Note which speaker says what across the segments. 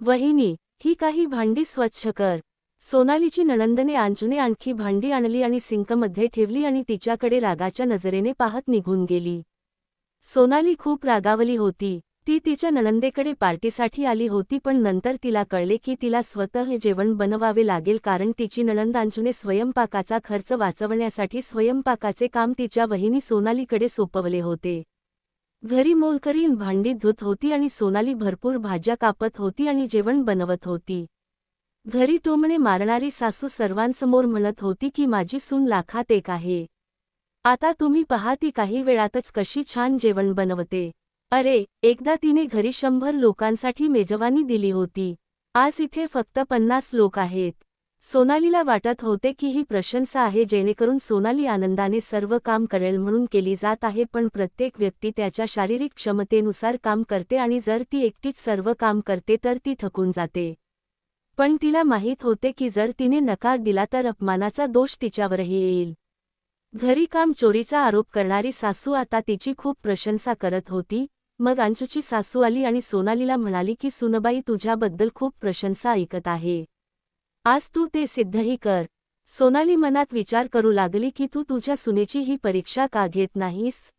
Speaker 1: वहिनी ही काही भांडी स्वच्छ कर. सोनालीची नणंदने आंचूने आणखी भांडी आणली आणि सिंकमध्ये ठेवली आणि तिच्याकडे रागाच्या नजरेने पाहत निघून गेली. सोनाली खूप रागावली होती. ती तिच्या नणंदेकडे पार्टीसाठी आली होती पण नंतर तिला कळले की तिला स्वतः हे जेवण बनवावे लागेल कारण तिची नणंद आंचूने स्वयंपाकाचा खर्च वाचवण्यासाठी स्वयंपाकाचे काम तिच्या वहिनी सोनालीकडे सोपवले होते. घरी मोलकरीण भांडी धुत होती आणि सोनाली भरपूर भाज्या कापत होती आणि जेवण बनवत होती. घरी टोमणे मारणारी सासू सर्वांसमोर म्हणत होती की माझी सून लाखात एक आहे. आता तुम्ही पहा ती काही वेळातच कशी छान जेवण बनवते. अरे एकदा तिने घरी शंभर लोकांसाठी मेजवानी दिली होती. आज इथे फक्त पन्नास लोक आहेत. सोनालीला वाटत होते की ही प्रशंसा आहे जेणेकरून सोनाली आनंदाने सर्व काम करेल म्हणून केली जात आहे पण प्रत्येक व्यक्ती त्याच्या शारीरिक क्षमतेनुसार काम करते आणि जर ती एकटीच सर्व काम करते तर ती थकून जाते. पण तिला माहीत होते की जर तिने नकार दिला तर अपमानाचा दोष तिच्यावरही येईल. घरी काम चोरीचा आरोप करणारी सासू आता तिची खूप प्रशंसा करत होती मग अंशची सासू आली आणि सोनालीला म्हणाली की सुनबाई तुझ्याबद्दल खूप प्रशंसा ऐकत आहे. आज तू ते सिद्धही कर. सोनाली मनात विचार करू लागली की तू तुझ्या सुनेची ही परीक्षा का घेत नाहीस?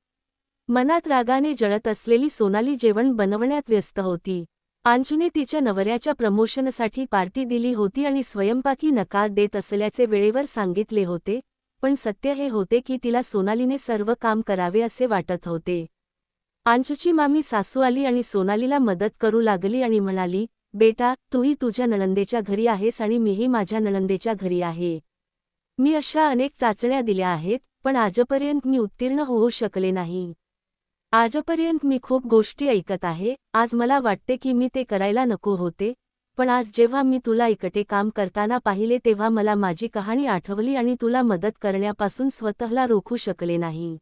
Speaker 1: मनात रागाने जळत असलेली सोनाली जेवण बनवण्यात व्यस्त होती. आंचने तिच्या नवऱ्याच्या प्रमोशनसाठी पार्टी दिली होती आणि स्वयंपाकी नकार देत असल्याचे वेळेवर सांगितले होते पण सत्य हे होते की तिला सोनालीने सर्व काम करावे असे वाटत होते. आंचची मामी सासू आली आणि सोनालीला मदत करू लागली आणि म्हणाली बेटा तूही तुझ्या नणंदेच्या घरी आहेस आणि मीही माझ्या नणंदेच्या घरी आहे. मी अशा अनेक चाचण्या दिल्या आहेत पण आजपर्यंत मी उत्तीर्ण होऊ शकले नाही. आजपर्यंत मी खूप गोष्टी ऐकत आहे आज मला वाटते की मी ते करायला नको होते पण आज जेव्हा मी तुला एकटे काम करताना पाहिले तेव्हा मला माझी कहाणी आठवली आणि तुला मदत करण्यापासून स्वतःला रोखू शकले नाही.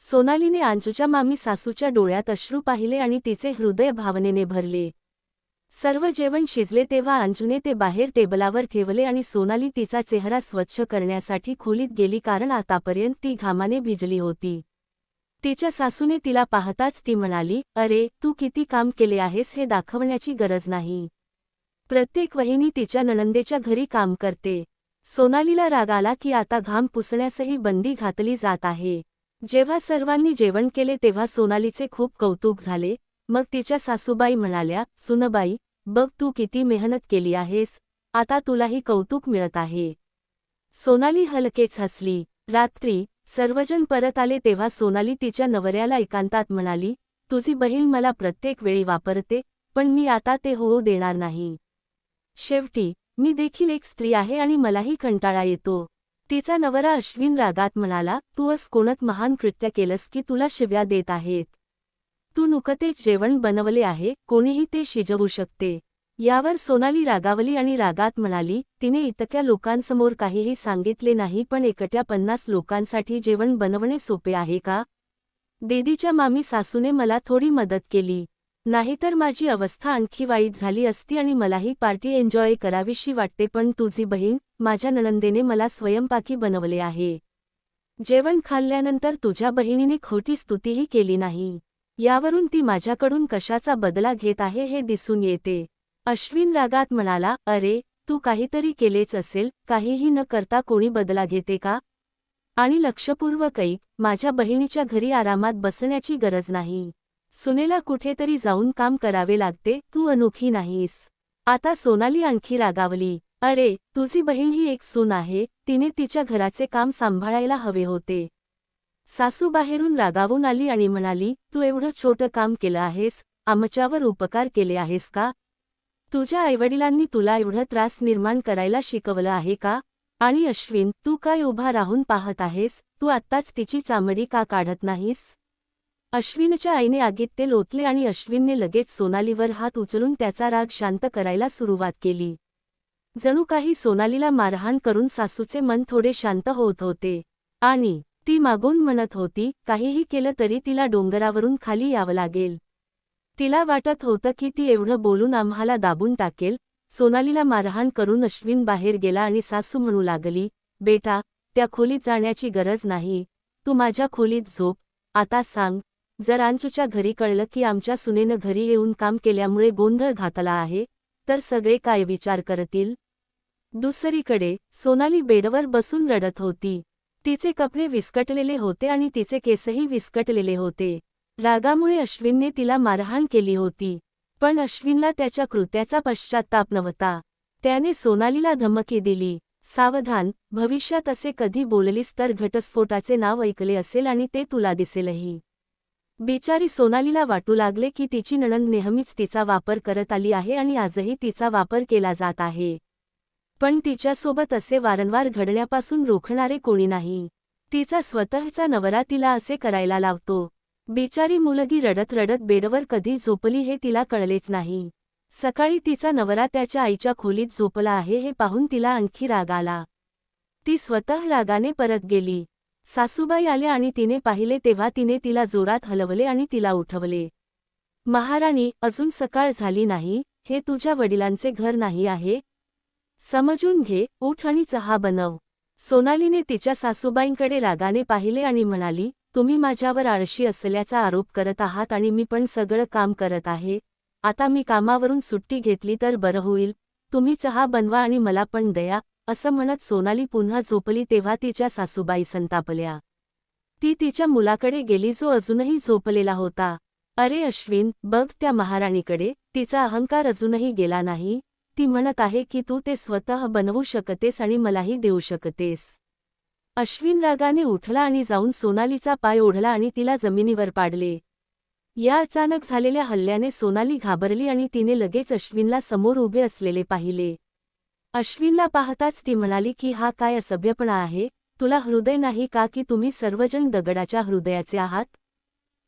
Speaker 1: सोनालीने आंचच्या मामी सासूच्या डोळ्यात अश्रू पाहिले आणि तिचे हृदय भावनेने भरले. सर्व जेवण शिजले तेव्हा अंजूने ते बाहेर टेबलावर ठेवले आणि सोनाली तिचा चेहरा स्वच्छ करण्यासाठी खोलीत गेली कारण आतापर्यंत ती घामाने भिजली होती. तिच्या सासूने तिला पाहताच ती म्हणाली अरे तू किती काम केले आहेस हे दाखवण्याची गरज नाही. प्रत्येक वहिनी तिच्या नणंदेच्या घरी काम करते. सोनालीला राग आला की आता घाम पुसण्यासही बंदी घातली जात आहे. जेव्हा सर्वांनी जेवण केले तेव्हा सोनालीचे खूप कौतुक झाले. मग तिच्या सासूबाई म्हणाल्या सुनबाई बघ तू किती मेहनत केली आहेस आता तुलाही कौतुक मिळत आहे. सोनाली हलकेच हसली. रात्री सर्वजण परत आले तेव्हा सोनाली तिच्या नवऱ्याला एकांतात म्हणाली तुझी बहीण मला प्रत्येक वेळी वापरते पण मी आता ते होऊ देणार नाही. शेवटी मी देखील एक स्त्री आहे आणि मलाही कंटाळा येतो. तिचा नवरा अश्विन रागात म्हणाला तू अस कोणत महान कृत्य केलंस की तुला शिव्या देत आहेत. तू नुकतेच जेवण बनवले आहे कोणीही ते शिजवू शकते. यावर सोनाली रागावली आणि रागात म्हणाली तिने इतक्या लोकांसमोर काहीही सांगितले नाही पण एकट्या पन्नास लोकांसाठी जेवण बनवणे सोपे आहे का? देदीच्या मामी सासूने मला थोडी मदत केली. नाहीतर माझी अवस्था आणखी वाईट झाली असती आणि मलाही पार्टी एन्जॉय करावीशी वाटते पण तुझी बहीण माझ्या नणंदेने मला स्वयंपाकी बनवले आहे. जेवण खाल्ल्यानंतर तुझ्या बहिणीने खोटी स्तुतीही केली नाही. यावरून ती माझ्याकडून कशाचा बदला घेत आहे हे दिसून येते. अश्विन रागात म्हणाला अरे तू काहीतरी केलेच असेल काहीही न करता कोणी बदला घेते का? आणि लक्षपूर्वक ऐक माझ्या बहिणीच्या घरी आरामात बसण्याची गरज नाही. सुनेला कुठेतरी जाऊन काम करावे लागते तू अनोखी नाहीस. आता सोनाली आणखी रागावली. अरे तुझी बहीण ही एक सून आहे तिने तिच्या घराचे काम सांभाळायला हवे होते. सासू बाहेरून रागावून आली आणि म्हणाली तू एवढं छोटं काम केलं आहेस आमच्यावर उपकार केले आहेस का? तुझ्या आईवडिलांनी तुला एवढं त्रास निर्माण करायला शिकवलं आहे का? आणि अश्विन तू काय उभा राहून पाहत आहेस? तू आत्ताच तिची चामडी का काढत नाहीस? अश्विनच्या आईने आगीत ते लोटले आणि अश्विनने लगेच सोनालीवर हात उचलून त्याचा राग शांत करायला सुरुवात केली. जणू काही सोनालीला मारहाण करून सासूचे मन थोडे शांत होत होते. आणि ती मागून म्हणत होती काहीही केलं तरी तिला डोंगरावरून खाली यावं लागेल. तिला वाटत होतं की ती एवढं बोलून आम्हाला दाबून टाकेल. सोनालीला मारहाण करून अश्विन बाहेर गेला आणि सासू म्हणू लागली बेटा त्या खोलीत जाण्याची गरज नाही. तू माझ्या खोलीत झोप. आता सांग जर आंचच्या घरी कळलं की आमच्या सुनेनं घरी येऊन काम केल्यामुळे गोंधळ घातला आहे तर सगळे काय विचार करतील? दुसरीकडे सोनाली बेडवर बसून रडत होती. तिचे कपडे विस्कटलेले होते आणि तिचे केसही विस्कटलेले होते. रागामुळे अश्विनने तिला मारहाण केली होती. पण अश्विनला त्याच्या कृत्याचा पश्चात्ताप नव्हता. त्याने सोनालीला धमकी दिली. सावधान भविष्यात असे कधी बोललीस तर घटस्फोटाचे नाव ऐकले असेल आणि ते तुला दिसेलही. बिचारी सोनालीला वाटू लागले की तिची नणंद नेहमीच तिचा वापर करत आली आहे आणि आजही तिचा वापर केला जात आहे. पण तिच्यासोबत असे वारंवार घडण्यापासून रोखणारे कोणी नाही. तिचा स्वतःचा नवरा तिला असे करायला लावतो. बिचारी मुलगी रडत रडत बेडवर कधी झोपली हे तिला कळलेच नाही. सकाळी तिचा नवरा त्याच्या आईच्या खोलीत झोपला आहे हे पाहून तिला आणखी राग आला. ती स्वतः रागाने परत गेली. सासूबाई आल्या आणि तिने पाहिले तेव्हा तिने तिला जोरात हलवले आणि तिला उठवले. महाराणी अजून सकाळ झाली नाही. हे तुझ्या वडिलांचे घर नाही आहे. समजून घे उठ आणि चहा बनव. सोनालीने तिच्या सासूबाईंकडे रागाने पाहिले आणि म्हणाली तुम्ही माझ्यावर आळशी असल्याचा आरोप करत आहात आणि मी पण सगळं काम करत आहे. आता मी कामावरून सुट्टी घेतली तर बरं होईल. तुम्ही चहा बनवा आणि मला पण दया असं म्हणत सोनाली पुन्हा झोपली तेव्हा तिच्या सासूबाई संतापल्या. ती तिच्या मुलाकडे गेली जो अजूनही झोपलेला होता. अरे अश्विन बघ त्या महाराणीकडे तिचा अहंकार अजूनही गेला नाही. ती म्हणत आहे की तू ते स्वतः बनवू शकतेस आणि मलाही देऊ शकतेस. अश्विन रागाने उठला आणि जाऊन सोनालीचा पाय ओढला आणि तिला जमिनीवर पाडले. या अचानक झालेल्या हल्ल्याने सोनाली घाबरली आणि तिने लगेच अश्विनला समोर उभे असलेले पाहिले. अश्विनला पाहताच ती म्हणाली की हा काय असभ्यपणा आहे तुला हृदय नाही का की तुम्ही सर्वजण दगडाच्या हृदयाचे आहात?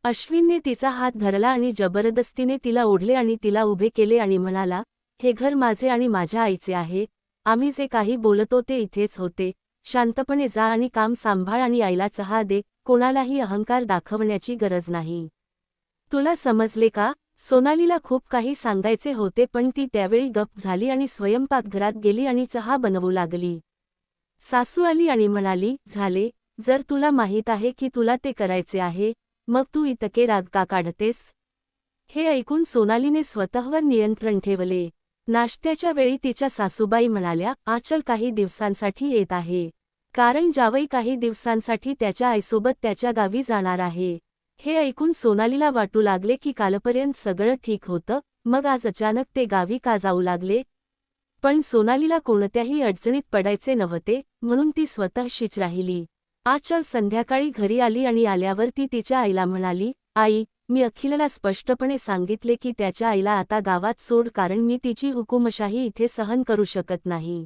Speaker 1: अश्विनने तिचा हात धरला आणि जबरदस्तीने तिला ओढले आणि तिला उभे केले आणि म्हणाला हे घर माझे आणि माझ्या आईचे आहे. आम्ही जे काही बोलतो ते इथेच होते. शांतपणे जा आणि काम सांभाळ आणि आईला चहा दे. कोणालाही अहंकार दाखवण्याची गरज नाही. तुला समजले का? सोनालीला खूप काही सांगायचे होते पण ती त्यावेळी गप झाली आणि स्वयंपाकघरात गेली आणि चहा बनवू लागली. सासू आली आणि म्हणाली झाले. जर तुला माहीत आहे की तुला ते करायचे आहे मग तू इतके राग का काढतेस? हे ऐकून सोनालीने स्वतःवर नियंत्रण ठेवले. नाश्त्याच्या वेळी तिच्या सासूबाई म्हणाल्या आचल काही दिवसांसाठी येत आहे. कारण जावई काही दिवसांसाठी त्याच्या आईसोबत त्याच्या गावी जाणार आहे. हे ऐकून सोनालीला वाटू लागले की कालपर्यंत सगळं ठीक होतं मग आज अचानक ते गावी का जाऊ लागले? पण सोनालीला कोणत्याही अडचणीत पडायचे नव्हते म्हणून ती स्वतःशीच राहिली. आचल संध्याकाळी घरी आली आणि आल्यावर ती तिच्या आईला म्हणाली आई मी अखिलला स्पष्टपणे सांगितले की त्याच्या आईला आता गावात सोड कारण मी तिची हुकुमशाही इथे सहन करू शकत नाही.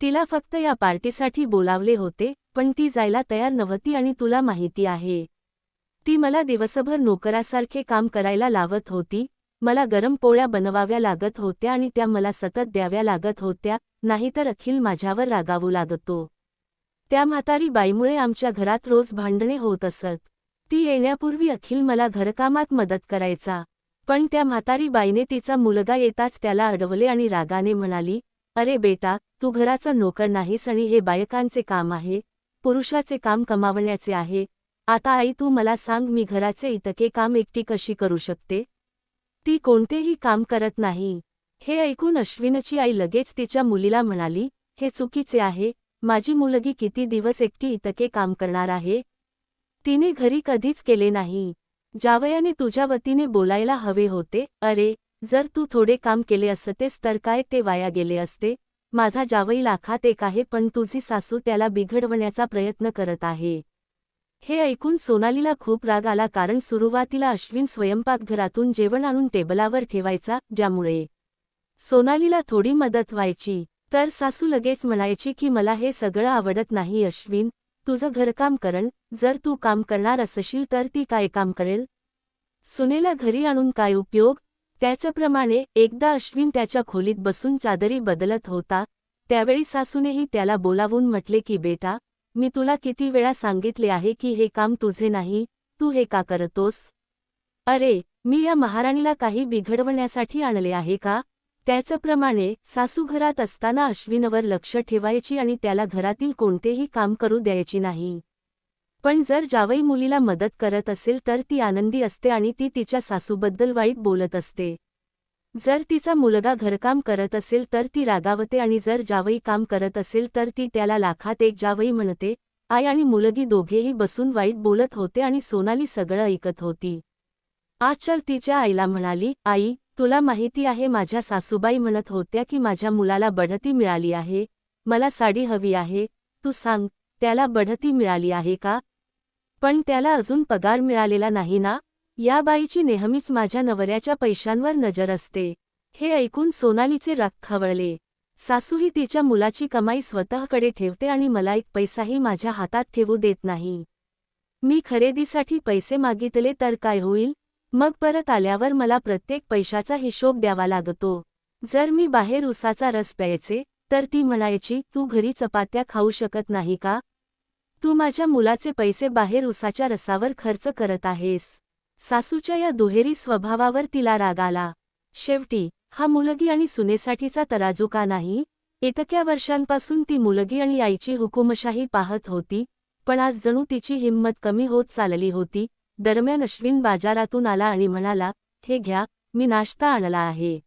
Speaker 1: तिला फक्त या पार्टीसाठी बोलावले होते पण ती जायला तयार नव्हती आणि तुला माहिती आहे. ती मला दिवसभर नोकरासारखे काम करायला लावत होती मला गरम पोळ्या बनवाव्या लागत होत्या आणि त्या मला सतत द्याव्या लागत होत्या नाहीतर अखिल माझ्यावर रागावू लागतो. त्या म्हातारी बाईमुळे आमच्या घरात रोज भांडणे होत असत. ती येण्यापूर्वी अखिल मला घरकामात मदत करायचा. पण त्या म्हातारी बाईने तिचा मुलगा येताच त्याला अडवले आणि रागाने म्हणाली अरे बेटा तू घराचा नोकर नाहीस आणि हे बायकांचे काम आहे पुरुषाचे काम कमावण्याचे आहे. आता आई तू मला सांग मी घराचे इतके काम एकटी कशी करू शकते? ती कोणतेही काम करत नाही. हे ऐकून अश्विनची आई लगेच तिच्या मुलीला म्हणाली हे चुकीचे आहे माझी मुलगी किती दिवस एकटी इतके काम करणार आहे तिने घरी कधीच केले नाही. जावयाने तुझ्या वतीने बोलायला हवे होते अरे जर तू थोडे काम केले असतेस तर काय ते वाया गेले असते? माझा जावई लाखात एक आहे पण तुझी सासू त्याला बिघडवण्याचा प्रयत्न करत आहे. हे ऐकून सोनालीला खूप राग आला कारण सुरुवातीला अश्विन स्वयंपाकघरातून जेवण आणून टेबलावर ठेवायचा ज्यामुळे सोनालीला थोडी मदत व्हायची. तर सासू लगेच म्हणायची की मला हे सगळं आवडत नाही अश्विन. तुझं घरकाम करण जर तू काम करणार असशील तर ती काय काम करेल? सुनेला घरी आणून काय उपयोग? त्याचप्रमाणे एकदा अश्विन त्याच्या खोलीत बसून चादरी बदलत होता त्यावेळी सासूनेही त्याला बोलावून म्हटले की बेटा मी तुला किती वेळा सांगितले आहे की हे काम तुझे नाही तू हे का करतोस? अरे मी या महाराणीला काही बिघडवण्यासाठी आणले आहे का? त्याचप्रमाणे सासू घरात असताना अश्विनवर लक्ष ठेवायची आणि त्याला घरातील कोणतेही काम करू द्यायची नाही. पण जर जावई मुलीला मदत करत असेल तर ती आनंदी असते आणि ती तिच्या सासूबद्दल वाईट बोलत असते. जर तिचा मुलगा घरकाम करत असेल तर ती रागावते आणि जर जावई काम करत असेल तर ती त्याला लाखात एक जावई म्हणते आई आणि मुलगी दोघेही बसून वाईट बोलत होते आणि सोनाली सगळं ऐकत होती. आज चल तिच्या आईला म्हणाली आई तुला माहिती आहे माझ्या सासूबाई म्हणत होत्या की माझ्या मुलाला बढती मिळाली आहे. मला साडी हवी आहे. तू सांग त्याला बढती मिळाली आहे का? पण त्याला अजून पगार मिळालेला नाही ना? या बाईची नेहमीच माझ्या नवऱ्याच्या पैशांवर नजर असते. हे ऐकून सोनालीचे राग खवळले. सासूही तिच्या मुलाची कमाई स्वतःकडे ठेवते आणि मला एक पैसाही माझ्या हातात ठेवू देत नाही. मी खरेदीसाठी पैसे मागितले तर काय होईल? मग परत आल्यावर मला प्रत्येक पैशाचा हिशोब द्यावा लागतो. जर मी बाहेर उसाचा रस प्यायचे तर ती म्हणायची तू घरी चपात्या खाऊ शकत नाही का? तू माझ्या मुलाचे पैसे बाहेर उसाच्या रसावर खर्च करत आहेस. सासूच्या या दुहेरी स्वभावावर तिला राग आला. शेवटी हा मुलगी आणि सुनेसाठीचा तराजू का नाही. इतक्या वर्षांपासून ती मुलगी आणि आईची हुकुमशाही पाहत होती पण आज जणू तिची हिंमत कमी होत चालली होती दरम्यान अश्विन बाजारातून आला आणि म्हणाला हे घ्या मी नाश्ता आणला आहे.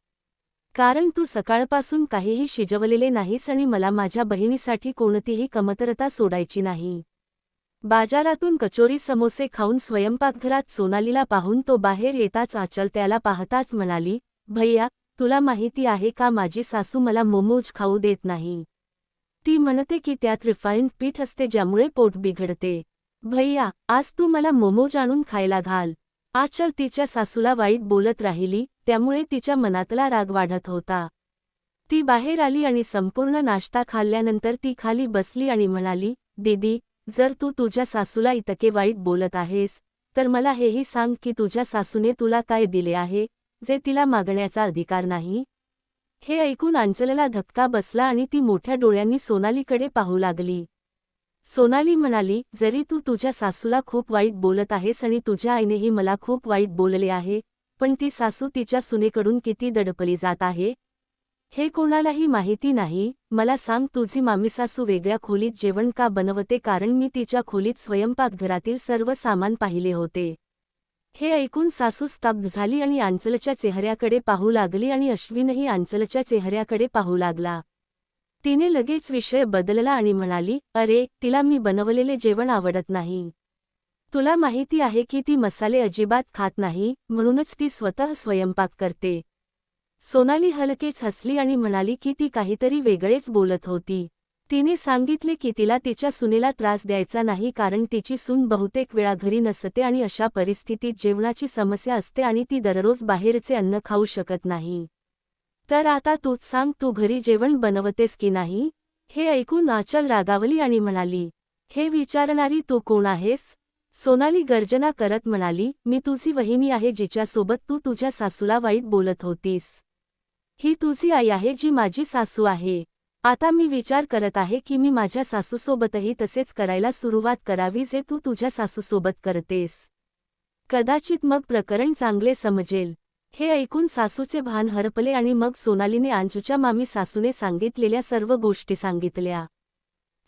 Speaker 1: कारण तू सकाळपासून काहीही शिजवलेले नाहीस आणि मला माझ्या बहिणीसाठी कोणतीही कमतरता सोडायची नाही. बाजारातून कचोरी समोसे खाऊन स्वयंपाकघरात सोनालीला पाहून तो बाहेर येताच आचल त्याला पाहताच म्हणाली भैया तुला माहिती आहे का माझी सासू मला मोमोज खाऊ देत नाही. ती म्हणते की त्यात रिफाईंड पीठ असते ज्यामुळे पोट बिघडते. भैया आज तू मला मोमोज आणून खायला घाल. आचल तिच्या सासूला वाईट बोलत राहिली त्यामुळे तिच्या मनातला राग वाढत होता. ती बाहेर आली आणि संपूर्ण नाश्ता खाल्ल्यानंतर ती खाली बसली आणि म्हणाली दीदी जर तू तुझ्या सासूला इतके वाईट बोलत आहेस तर मला हेही सांग की तुझ्या सासूने तुला काय दिले आहे जे तिला मागण्याचा अधिकार नाही. हे ऐकून अंचलला धक्का बसला आणि ती मोठ्या डोळ्यांनी सोनालीकडे पाहू लागली. सोनाली म्हणाली जरी तू तुझ्या सासूला खूप वाईट बोलत आहेस आणि तुझ्या आईनेही मला खूप वाईट बोलले आहे पण ती सासू तिच्या सुनेकडून किती दडपली जात आहे? हे कोणालाही माहिती नाही. मला सांग तुझी मामीसासू वेगळ्या खोलीत जेवण का बनवते? कारण मी तिच्या खोलीत स्वयंपाकघरातील सर्व सामान पाहिले होते. हे ऐकून सासू स्तब्ध झाली आणि आंचलच्या चेहऱ्याकडे पाहू लागली आणि अश्विनही आंचलच्या चेहऱ्याकडे पाहू लागला. तिने लगेच विषय बदलला आणि म्हणाली अरे तिला मी बनवलेले जेवण आवडत नाही. तुला माहिती आहे की ती मसाले अजिबात खात नाही म्हणूनच ती स्वतः स्वयंपाक करते सोनाली हलकेच हसली आणि म्हणाली की ती काहीतरी वेगळेच बोलत होती. तिने सांगितले की तिला तिच्या सुनेला त्रास द्यायचा नाही कारण तिची सून बहुतेक वेळा घरी नसते आणि अशा परिस्थितीत जेवणाची समस्या असते आणि ती दररोज बाहेरचे अन्न खाऊ शकत नाही. तर आता तूच सांग तू घरी जेवण बनवतेस की नाही? हे ऐकून आचल रागावली आणि म्हणाली हे विचारणारी तू कोण आहेस? सोनाली गर्जना करत म्हणाली मी तुझी वहिनी आहे जिच्यासोबत तू तुझ्या सासूला वाईट बोलत होतीस. ही तुझी आई आहे जी माझी सासू आहे. आता मी विचार करत आहे की मी माझ्या सासूसोबतही तसेच करायला सुरुवात करावी जे तू तुझ्या सासूसोबत करतेस. कदाचित मग प्रकरण चांगले समजेल. हे ऐकून सासूचे भान हरपले आणि मग सोनालीने आंजूच्या मामी सासूने सांगितलेल्या सर्व गोष्टी सांगितल्या.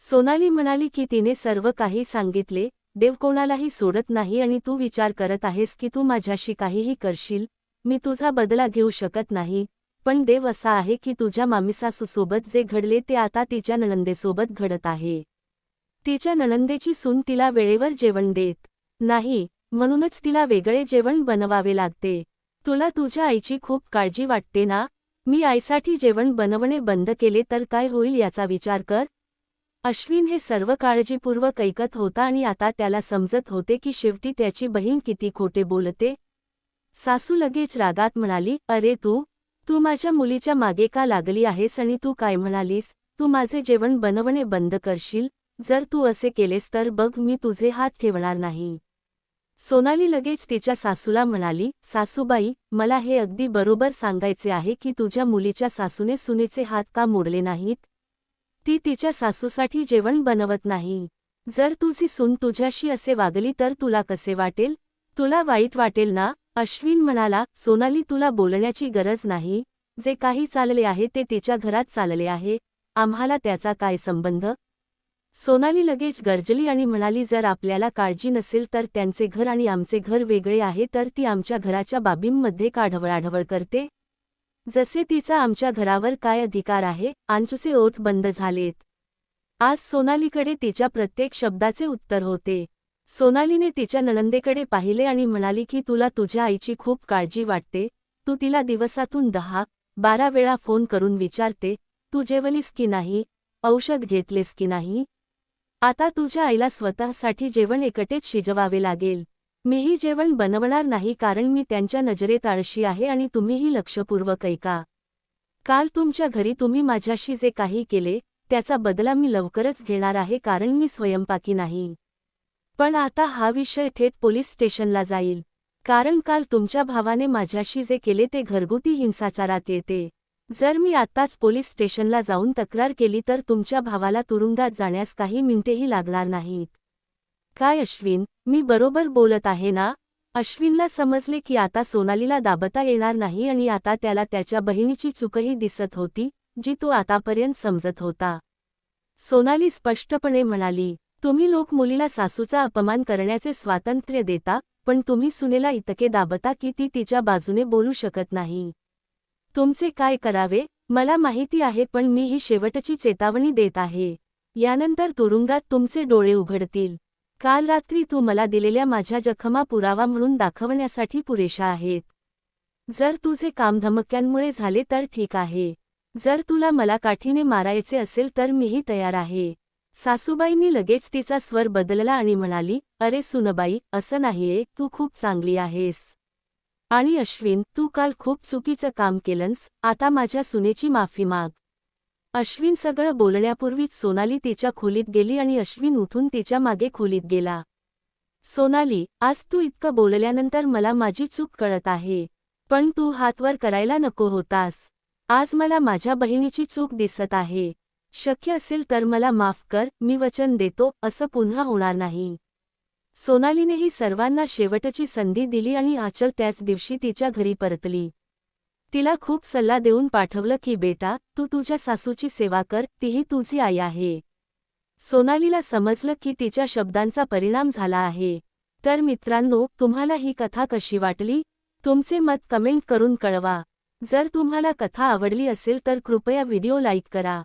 Speaker 1: सोनाली म्हणाली की तिने सर्व काही सांगितले देव कोणालाही सोडत नाही आणि तू विचार करत आहेस की तू माझ्याशी काहीही करशील मी तुझा बदला घेऊ शकत नाही पण देव असा आहे की तुझ्या मामीसासूसोबत जे घडले ते आता तिच्या नणंदेसोबत घडत आहे. तिच्या नणंदेची सून तिला वेळेवर जेवण देत नाही म्हणूनच तिला वेगळे जेवण बनवावे लागते. तुला तुझ्या आईची खूप काळजी वाटते ना? मी आईसाठी जेवण बनवणे बंद केले तर काय होईल याचा विचार कर. अश्विन हे सर्व काळजीपूर्वक ऐकत होता आणि आता त्याला समजत होते की शेवटी त्याची बहीण किती खोटे बोलते. सासू लगेच रागात म्हणाली अरे तू? तू माझ्या मुलीच्या मागे का लागली आहेस आणि तू काय म्हणालीस? तू माझे जेवण बनवणे बंद करशील? जर तू असे केलेस तर बघ मी तुझे हात ठेवणार नाही. सोनाली लगेच तिच्या सासूला म्हणाली सासूबाई मला हे अगदी बरोबर सांगायचे आहे की तुझ्या मुलीच्या सासूने सुनेचे हात का मोडले नाहीत? ती तिच्या सासूसाठी जेवण बनवत नाही. जर तुझी सून तुझ्याशी असे वागली तर तुला कसे वाटेल? तुला वाईट वाटेल ना? अश्विन म्हणाला सोनाली तुला बोलण्याची गरज नाही. जे काही चालले आहे ते तिच्या घरात चालले आहे. आम्हाला त्याचा काय संबंध? सोनाली लगेच गर्जली आणि म्हणाली जर आपल्याला काळजी नसेल तर त्यांचे घर आणि आमचे घर वेगळे आहे तर ती आमच्या घराच्या बाबींमध्ये काढवळाढवळ करते? जसे तिचा आमच्या घरावर काय अधिकार आहे आमचे ओठ बंद झालेत. आज सोनालीकडे तिच्या प्रत्येक शब्दाचे उत्तर होते. सोनालीने तिच्या नणंदेकडे पाहिले आणि म्हणाली की तुला तुझ्या आईची खूप काळजी वाटते. तू तिला दिवसातून दहा बारा वेळा फोन करून विचारते तू जेवलीस की नाही औषध घेतलेस की नाही आता तुझ्या आईला स्वतःसाठी जेवण एकटेच शिजवावे लागेल. मीही जेवण बनवणार नाही कारण मी त्यांच्या नजरेत आळशी आहे आणि तुम्हीही लक्षपूर्वक ऐका. काल तुमच्या घरी तुम्ही माझ्याशी जे काही केले त्याचा बदला मी लवकरच घेणार आहे कारण मी स्वयंपाकी नाही. पण आता हा विषय थेट पोलीस स्टेशनला जाईल. कारण काल तुमच्या भावाने माझ्याशी जे केले ते घरगुती हिंसाचारात येते. जर मी आत्ताच पोलीस स्टेशनला जाऊन तक्रार केली तर तुमच्या भावाला तुरुंगात जाण्यास काही मिनिटेही लागणार नाहीत. काय अश्विन मी बरोबर बोलत आहे ना? अश्विनला समजले की आता सोनालीला दाबता येणार नाही आणि आता त्याला त्याच्या बहिणीची चुकही दिसत होती जी तो आतापर्यंत समजत होता. सोनाली स्पष्टपणे म्हणाली तुम्ही लोक मुलीला सासूचा अपमान करण्याचे स्वातंत्र्य देता पण तुम्ही सुनेला इतके दाबता की ती तिच्या बाजूने बोलू शकत नाही. तुमचे काय करावे? मला माहिती आहे पण मी ही शेवटची चेतावणी देत आहे. यानंतर तुरुंगात तुमचे डोळे उघडतील. काल रात्री तू मला दिलेल्या माझ्या जखमा पुरावा म्हणून दाखवण्यासाठी पुरेशा आहेत. जर तुझे काम धमक्यांमुळे झाले तर ठीक आहे. जर तुला मला काठीने मारायचे असेल तर मीही तयार आहे. सासूबाईंनी लगेच तिचा स्वर बदलला आणि म्हणाली अरे सुनबाई असं नाहीये तू खूप चांगली आहेस. आणि अश्विन तू काल खूप चुकीचं काम केलंस आता माझ्या सुनेची माफी माग. अश्विन सगळं बोलण्यापूर्वीच सोनाली तिच्या खोलीत गेली आणि अश्विन उठून तिच्यामागे खोलीत गेला. सोनाली आज तू इतकं बोलल्यानंतर मला माझी चूक कळत आहे. पण तू हातवर करायला नको होतास. आज मला माझ्या बहिणीची चूक दिसत आहे. शक्य असेल तर मला माफ कर मी वचन देतो असं पुन्हा होणार नाही. सोनालीनेही सर्वांना शेवटची संधी दिली आणि आचल त्याच दिवशी तिच्या घरी परतली. तिला खूप सल्ला देऊन पाठवलं की बेटा तू तुझ्या सासूची सेवा कर तीही तुझी आई आहे सोनालीला समजलं की तिच्या शब्दांचा परिणाम झाला आहे. तर मित्रांनो तुम्हाला ही कथा कशी वाटली? तुमचे मत कमेंट करून कळवा. जर तुम्हाला कथा आवडली असेल तर कृपया व्हिडिओ लाईक करा.